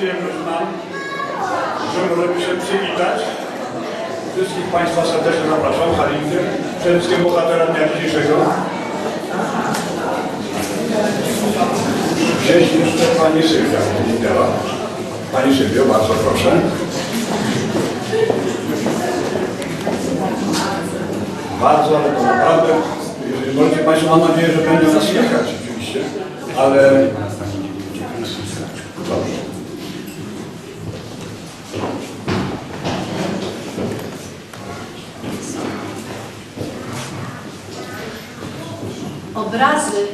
przyjemność mam, że możemy się przywitać. Wszystkich Państwa serdecznie zapraszam, Halinkę, przede wszystkim bohatera dnia dzisiejszego. Gdzieś jeszcze Pani Sylwia widziała. Pani Sylwio, bardzo proszę. Bardzo, ale to naprawdę, jeżeli możecie Państwo, mam nadzieję, że będzie nas słychać oczywiście, ale... Dobrze. Obrazy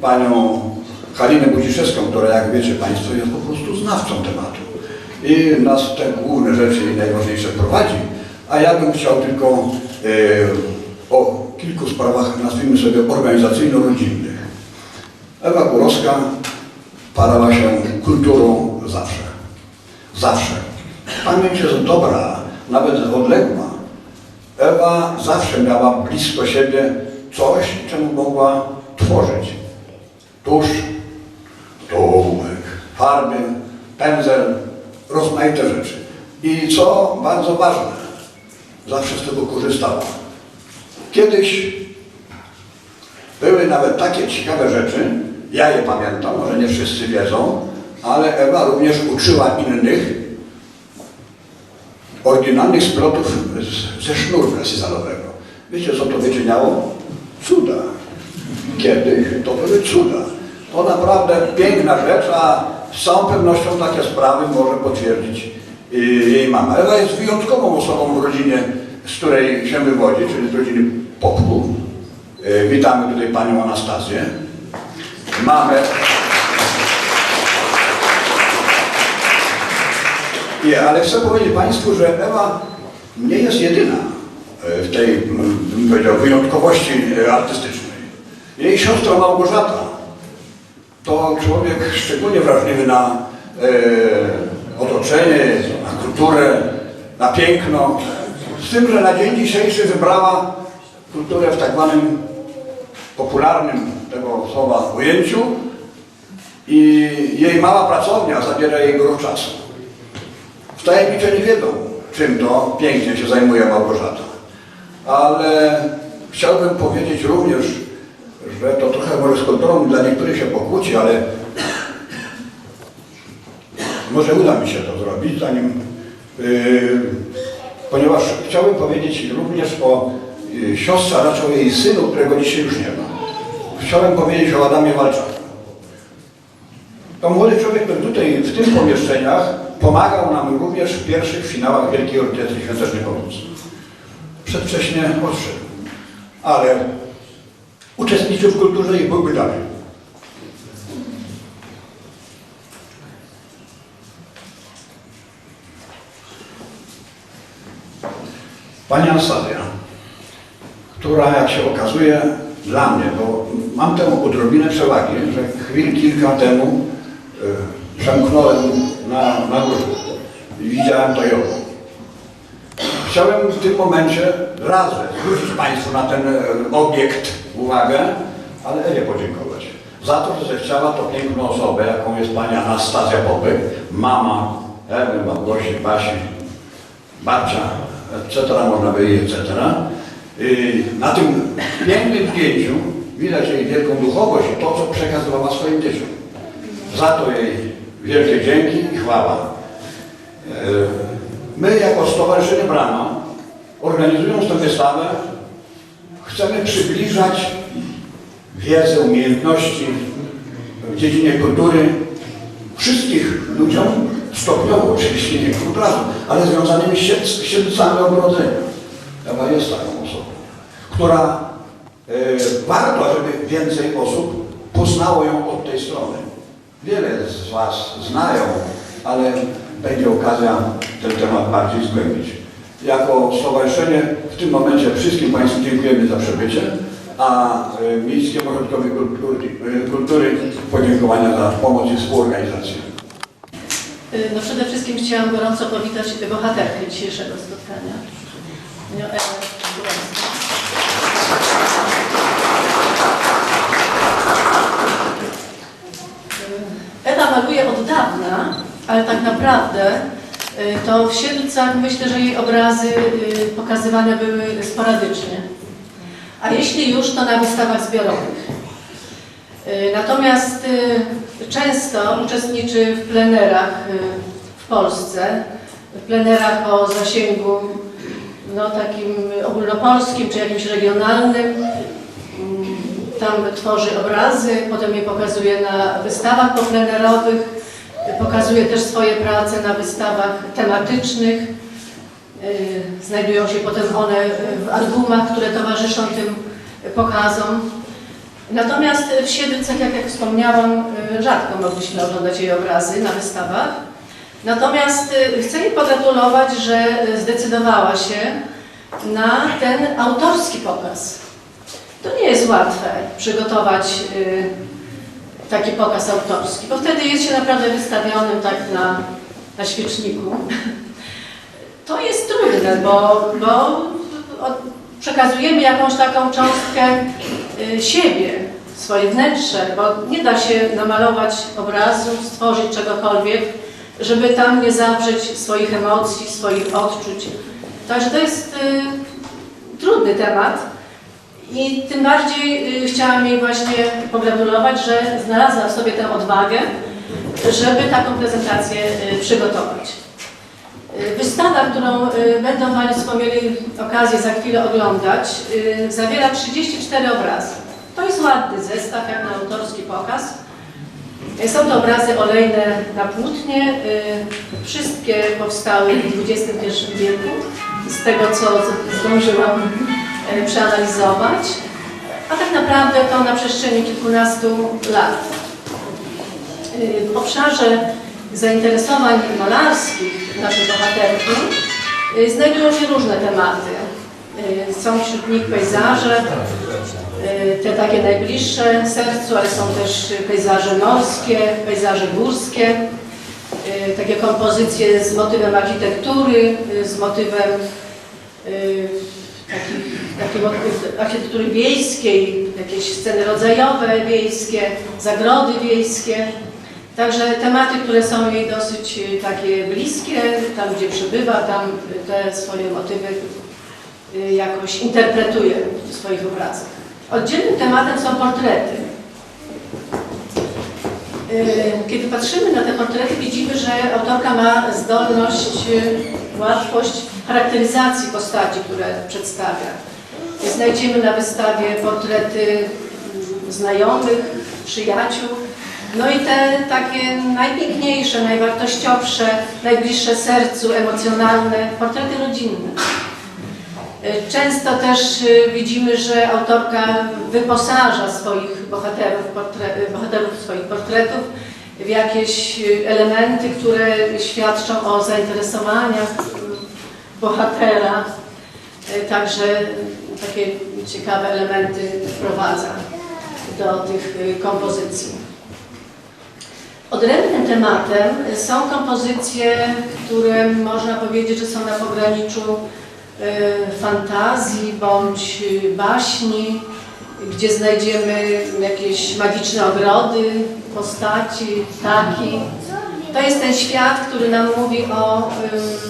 panią Halinę Budziszewską, która jak wiecie Państwo jest po prostu znawcą tematu i nas te główne rzeczy i najważniejsze prowadzi, a ja bym chciał tylko e, o kilku sprawach, nazwijmy sobie organizacyjno-rodzinnych. Ewa Górowska parała się kulturą zawsze. Zawsze. Pamięć jest dobra, nawet odległa. Ewa zawsze miała blisko siebie coś, czemu mogła tworzyć. Tusz, ołówek, farby, pędzel, rozmaite rzeczy. I co bardzo ważne, zawsze z tego korzystała. Kiedyś były nawet takie ciekawe rzeczy, ja je pamiętam, może nie wszyscy wiedzą, ale Ewa również uczyła innych oryginalnych splotów ze sznurka sizalowego. Wiecie, co to wyczyniało? Cuda. Kiedyś to były cuda. To naprawdę piękna rzecz, a z całą pewnością takie sprawy może potwierdzić y, jej mama. Ewa jest wyjątkową osobą w rodzinie, z której się wywodzi, czyli z rodziny Popku. Y, Witamy tutaj panią Anastazję. Mamy... Nie, ale chcę powiedzieć Państwu, że Ewa nie jest jedyna e, w tej, powiedział, wyjątkowości artystycznej. Jej siostra Małgorzata to człowiek szczególnie wrażliwy na e, otoczenie, na kulturę, na piękno. Z tym, że na dzień dzisiejszy wybrała kulturę w tak zwanym popularnym tego słowa ujęciu i jej mała pracownia zabiera jej gro czasu. Wtajemnicze nie wiedzą, czym to pięknie się zajmuje Małgorzata. Ale chciałbym powiedzieć również, że to trochę może z kulturą dla niektórych się pokłóci, ale może uda mi się to zrobić, zanim, yy, ponieważ chciałbym powiedzieć również o yy, siostrze, a raczej o jej synu, którego dzisiaj już nie ma. Chciałem powiedzieć o Adamie Walczaku. To młody człowiek, który tutaj w tych pomieszczeniach pomagał nam również w pierwszych finałach Wielkiej Orkiestry Świątecznej Pomocy. Przedwcześnie odszedł, ale uczestniczył w kulturze i byłby dalej. Pani Anastazja, która jak się okazuje dla mnie, bo mam tę odrobinę przewagi, że chwil kilka temu y, przemknąłem na, na górze widziałem to ją. Chciałem w tym momencie raz zwrócić Państwu na ten e, obiekt uwagę, ale Ewie podziękować. Za to, że zechciała to piękną osobę, jaką jest Pani Anastazja Popek, mama Ewy, Małgosi, Basi, babcia, etc., można powiedzieć, etc. Na tym pięknym zdjęciu widać jej wielką duchowość i to, co przekazywała swoim dzieciom. Za to jej wielkie dzięki i chwała. My jako Stowarzyszenie Brama, organizując tę wystawę, chcemy przybliżać wiedzę, umiejętności w dziedzinie kultury wszystkich ludziom, stopniowo oczywiście nie od razu, ale związanymi z sied- z siedlcami ogrodzenia. Ewa jest taką osobą, która e, warto, żeby więcej osób poznało ją od tej strony. Wiele z Was znają, ale będzie okazja ten temat bardziej zgłębić. Jako stowarzyszenie w tym momencie wszystkim Państwu dziękujemy za przybycie, a e, Miejskiemu Ośrodkowi Kultury, e, Kultury podziękowania za pomoc i współorganizację. Y, No przede wszystkim chciałam gorąco powitać bohaterkę dzisiejszego spotkania. Panią Ewę Górowską. Y, Ewa maluje od dawna ale tak naprawdę y, to w Siedlcach myślę, że jej obrazy y, pokazywane były sporadycznie. A jeśli już, to na wystawach zbiorowych. Y, Natomiast często uczestniczy w plenerach w Polsce, w plenerach o zasięgu no, takim ogólnopolskim czy jakimś regionalnym. Mm, Tam tworzy obrazy, potem je pokazuje na wystawach poplenerowych, pokazuje też swoje prace na wystawach tematycznych. Y, Znajdują się potem one w albumach, które towarzyszą tym pokazom. Natomiast w Siedlcach, jak, jak wspomniałam, y, rzadko mogliśmy oglądać jej obrazy na wystawach. Natomiast y, chcę jej pogratulować, że zdecydowała się na ten autorski pokaz. To nie jest łatwe przygotować taki pokaz autorski, bo wtedy jest się naprawdę wystawionym tak na, na świeczniku. To jest trudne, bo, bo przekazujemy jakąś taką cząstkę y, siebie, swoje wnętrze, bo nie da się namalować obrazu, stworzyć czegokolwiek, żeby tam nie zawrzeć swoich emocji, swoich odczuć. Także to jest y, trudny temat i tym bardziej y, chciałam jej właśnie pogratulować, że znalazła w sobie tę odwagę, żeby taką prezentację y, przygotować. Y, Wystawa, którą będą Państwo mieli okazję za chwilę oglądać, zawiera 34 obrazy. To jest ładny zestaw, jak na autorski pokaz. Są to obrazy olejne na płótnie. Wszystkie powstały w XXI wieku, z tego co zdążyłam przeanalizować. A tak naprawdę to na przestrzeni kilkunastu lat. Y, W obszarze zainteresowań malarskich naszej bohaterki y, znajdują się różne tematy. Są wśród nich pejzaże, te takie najbliższe sercu, ale są też pejzaże morskie, pejzaże górskie, takie kompozycje z motywem architektury, z motywem takiej architektury wiejskiej, jakieś sceny rodzajowe wiejskie, zagrody wiejskie. Także tematy, które są jej dosyć y, takie bliskie, tam gdzie przebywa, tam te swoje motywy y, jakoś interpretuje w swoich obrazach. Oddzielnym tematem są portrety. Y, Kiedy patrzymy na te portrety, widzimy, że autorka ma zdolność, y, łatwość charakteryzacji postaci, które przedstawia. Znajdziemy na wystawie portrety mm, znajomych, przyjaciół, no i te takie najpiękniejsze, najwartościowsze, najbliższe sercu, emocjonalne portrety rodzinne. Y, Często też y, widzimy, że autorka wyposaża swoich bohaterów, portre- bohaterów swoich portretów w jakieś elementy, które świadczą o zainteresowaniach y, bohatera. Także y, takie ciekawe elementy wprowadza do tych kompozycji. Odrębnym tematem są kompozycje, które można powiedzieć, że są na pograniczu fantazji bądź baśni, gdzie znajdziemy jakieś magiczne ogrody, postaci, ptaki. To jest ten świat, który nam mówi o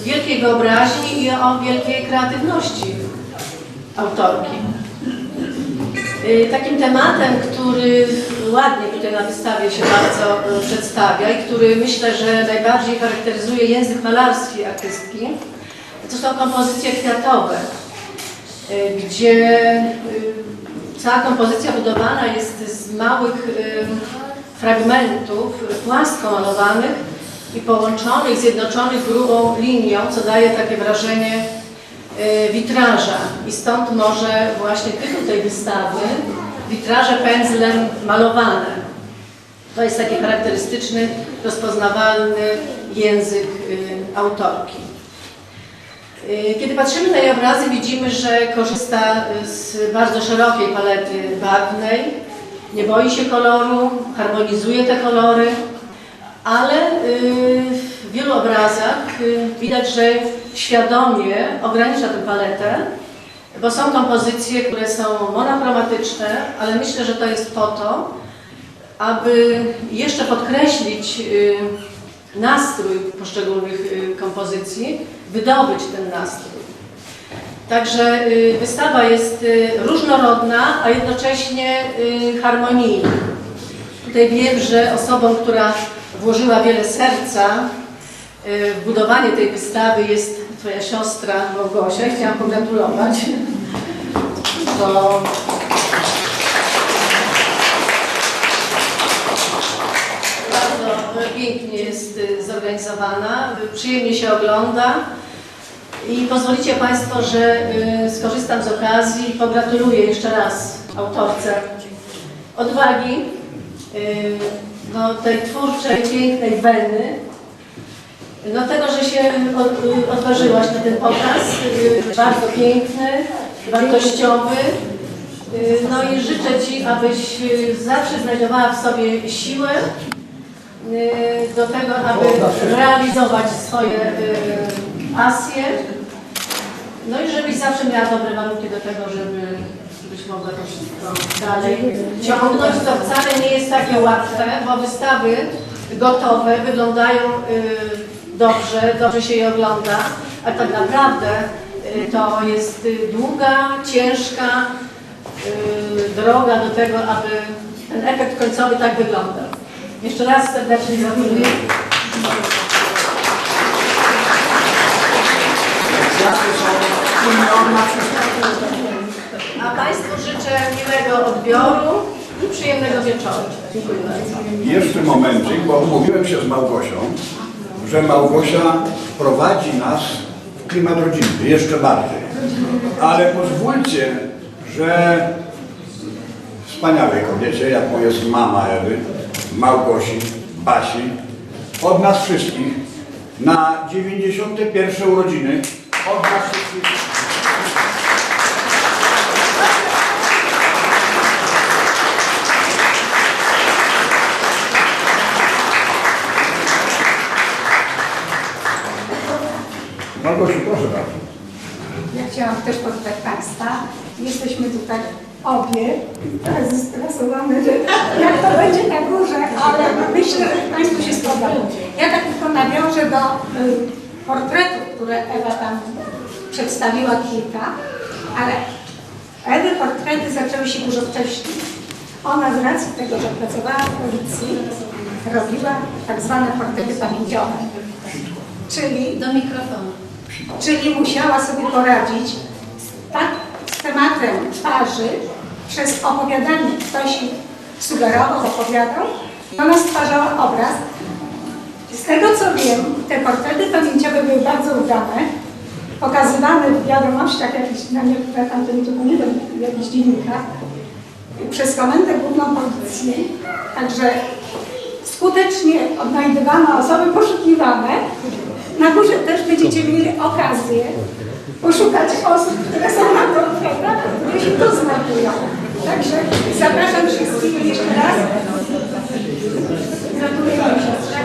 wielkiej wyobraźni i o wielkiej kreatywności autorki. Y, Takim tematem, który ładnie tutaj na wystawie się bardzo y, przedstawia i który myślę, że najbardziej charakteryzuje język malarski artystki, to są kompozycje kwiatowe, y, gdzie y, cała kompozycja budowana jest z małych y, fragmentów płasko malowanych i połączonych, zjednoczonych grubą linią, co daje takie wrażenie witraża. I stąd może właśnie tytuł tej wystawy Witraże pędzlem malowane. To jest taki charakterystyczny, rozpoznawalny język autorki. Y, Kiedy patrzymy na jej obrazy, widzimy, że korzysta z bardzo szerokiej palety barwnej, nie boi się koloru, harmonizuje te kolory, ale y, w wielu obrazach y, widać, że świadomie ogranicza tę paletę, bo są kompozycje, które są monochromatyczne, ale myślę, że to jest po to, aby jeszcze podkreślić nastrój poszczególnych y, kompozycji, wydobyć ten nastrój. Także y, wystawa jest y, różnorodna, a jednocześnie harmonijna. Tutaj wiem, że osobą, która włożyła wiele serca w budowanie tej wystawy jest Twoja siostra Małgosia chciałam pogratulować, bo pięknie jest y, zorganizowana, y, przyjemnie się ogląda. I pozwolicie Państwo, że y, skorzystam z okazji i pogratuluję jeszcze raz autorce odwagi, no, tej twórczej, pięknej weny, no tego, że się od, odważyłaś na ten pokaz, bardzo piękny, wartościowy. No i życzę Ci, abyś zawsze znajdowała w sobie siłę do tego, aby realizować swoje y, pasje. No i żebyś zawsze miała dobre warunki do tego, żeby żebyś mogła to wszystko dalej ciągnąć. To wcale nie jest takie łatwe, bo wystawy gotowe wyglądają y, dobrze, dobrze się je ogląda, a tak naprawdę y, to jest y, długa, ciężka y, droga do tego, aby ten efekt końcowy tak wyglądał. Jeszcze raz serdecznie gratuluję. A Państwu życzę miłego odbioru i przyjemnego wieczoru. Dziękuję bardzo. Jeszcze momencik, bo umówiłem się z Małgosią, że Małgosia prowadzi nas w klimat rodzinny, jeszcze bardziej. Ale pozwólcie, że wspaniałej kobiecie, jaką jest mama Ewy, Małgosi, Basi, od nas wszystkich na 91 urodziny, od nas wszystkich. Małgosiu, proszę bardzo. Ja chciałam też powitać Państwa. Jesteśmy tutaj obie zestresowane, że jak to będzie na górze, ale myślę, że Państwu się spodoba. Ja tak tylko nawiążę do y, portretów, które Ewa tam przedstawiła kilka, ale Ewy portrety zaczęły się dużo wcześniej. Ona z racji tego, że pracowała w policji, robiła tak zwane portrety pamięciowe. Czyli Do mikrofonu. Czyli musiała sobie poradzić tak, tematem twarzy przez opowiadanie. Ktoś sugerował, opowiadał, ona stwarzała obraz. Z tego co wiem, te portrety pamięciowe były bardzo udane, pokazywane w wiadomościach jakichś, na niektóre tam to nie pamiętam, w jakichś dziennikach, przez Komendę Główną Policji. Także skutecznie odnajdywano osoby poszukiwane. Na górze też będziecie mieli okazję poszukać osób, które są na portretach, które się tu znajdują. Także zapraszam wszystkich jeszcze raz. Gratuluję siostrze.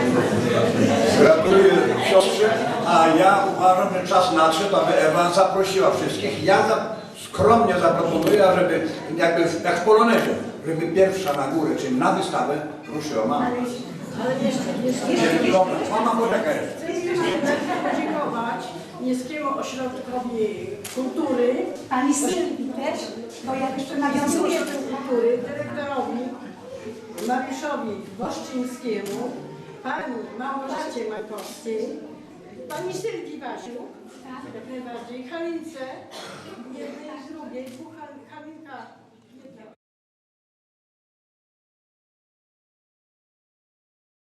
Gratuluję siostrze, a ja uważam, że czas nadszedł, aby Ewa zaprosiła wszystkich. Ja za, skromnie zaproponuję, żeby jakby jak w Polonezie, żeby pierwsza na górę, czyli na wystawę ruszyła mama. Mama poczekaj. podziękować Miejskiemu Ośrodkowi Kultury, Pani Sylwii też, bo ja jeszcze nawiązuję Ośrodkowi Kultury, dyrektorowi Mariuszowi Woszczyńskiemu, pani Małgorzacie Majkowskiej, pani Sylwii Wasiu, jak najbardziej, Halince, jednej i drugiej, dwóch Hal- Halinka